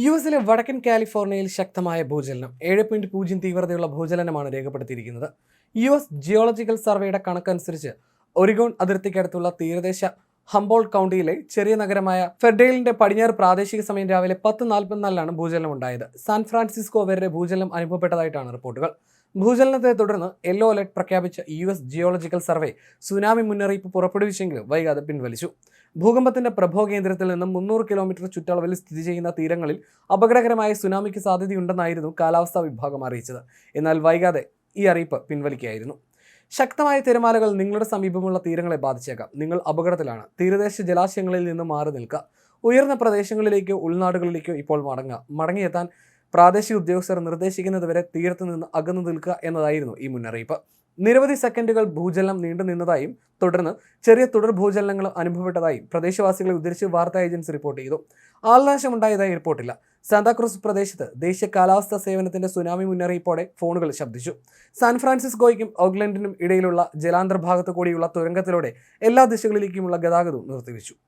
U എസിലെ വടക്കൻ കാലിഫോർണിയയിൽ ശക്തമായ ഭൂചലനം. ഏഴ് പോയിന്റ് പൂജ്യം തീവ്രതയുള്ള ഭൂചലനമാണ് രേഖപ്പെടുത്തിയിരിക്കുന്നത്. യു എസ് ജിയോളജിക്കൽ സർവേയുടെ കണക്കനുസരിച്ച് ഒരിഗോൺ അതിർത്തിക്കടുത്തുള്ള തീരദേശ ഹംബോൾ കൗണ്ടിയിലെ ചെറിയ നഗരമായ ഫെർഡെയിലിന്റെ പടിഞ്ഞാറ് പ്രാദേശിക സമയം രാവിലെ പത്ത് നാൽപ്പത്തിനാലിലാണ് ഭൂചലനം ഉണ്ടായത്. സാൻ ഫ്രാൻസിസ്കോ വരെ ഭൂചലനം അനുഭവപ്പെട്ടതായിട്ടാണ് റിപ്പോർട്ടുകൾ. ഭൂചലനത്തെ തുടർന്ന് യെല്ലോ അലർട്ട് പ്രഖ്യാപിച്ച U S geological survey tsunami മുന്നറിയിപ്പ് പുറപ്പെടുവിച്ചെങ്കിലും വൈകാതെ പിൻവലിച്ചു. ഭൂകമ്പത്തിന്റെ പ്രഭവ കേന്ദ്രത്തിൽ നിന്നും മുന്നൂറ് കിലോമീറ്റർ ചുറ്റളവിൽ സ്ഥിതി ചെയ്യുന്ന തീരങ്ങളിൽ അപകടകരമായ സുനാമിക്ക് സാധ്യതയുണ്ടെന്നായിരുന്നു കാലാവസ്ഥാ വിഭാഗം അറിയിച്ചത്. എന്നാൽ വൈകാതെ ഈ അറിയിപ്പ് പിൻവലിക്കുകയായിരുന്നു. ശക്തമായ തിരമാലകൾ നിങ്ങളുടെ സമീപമുള്ള തീരങ്ങളെ ബാധിച്ചേക്കാം. നിങ്ങൾ അപകടത്തിലാണ്. തീരദേശ ജലാശയങ്ങളിൽ നിന്ന് മാറി നിൽക്കുക. ഉയർന്ന പ്രദേശങ്ങളിലേക്കോ ഉൾനാടുകളിലേക്കോ ഇപ്പോൾ മടങ്ങുക. മടങ്ങിയെത്താൻ പ്രാദേശിക ഉദ്യോഗസ്ഥർ നിർദ്ദേശിക്കുന്നതുവരെ തീരത്ത് നിന്ന് അകന്നു നിൽക്കുക എന്നതായിരുന്നു ഈ മുന്നറിയിപ്പ്. നിരവധി സെക്കൻഡുകൾ ഭൂചലനം നീണ്ടു നിന്നതായും തുടർന്ന് ചെറിയ തുടർ ഭൂചലനങ്ങളും അനുഭവപ്പെട്ടതായും പ്രദേശവാസികളെ ഉദ്ധരിച്ച് വാർത്താ ഏജൻസി റിപ്പോർട്ട് ചെയ്തു. ആൾനാശമുണ്ടായതായി റിപ്പോർട്ടില്ല. സാന്താക്രൂസ് പ്രദേശത്ത് ദേശീയ കാലാവസ്ഥാ സേവനത്തിന്റെ സുനാമി മുന്നറിയിപ്പോടെ ഫോണുകൾ ശബ്ദിച്ചു. സാൻ ഫ്രാൻസിസ്കോയ്ക്കും ഓക്ലൻഡിനും ഇടയിലുള്ള ജലാന്തർ ഭാഗത്തു കൂടിയുള്ള തുരങ്കത്തിലൂടെ എല്ലാ ദിശകളിലേക്കുമുള്ള ഗതാഗതവും നിർത്തിവെച്ചു.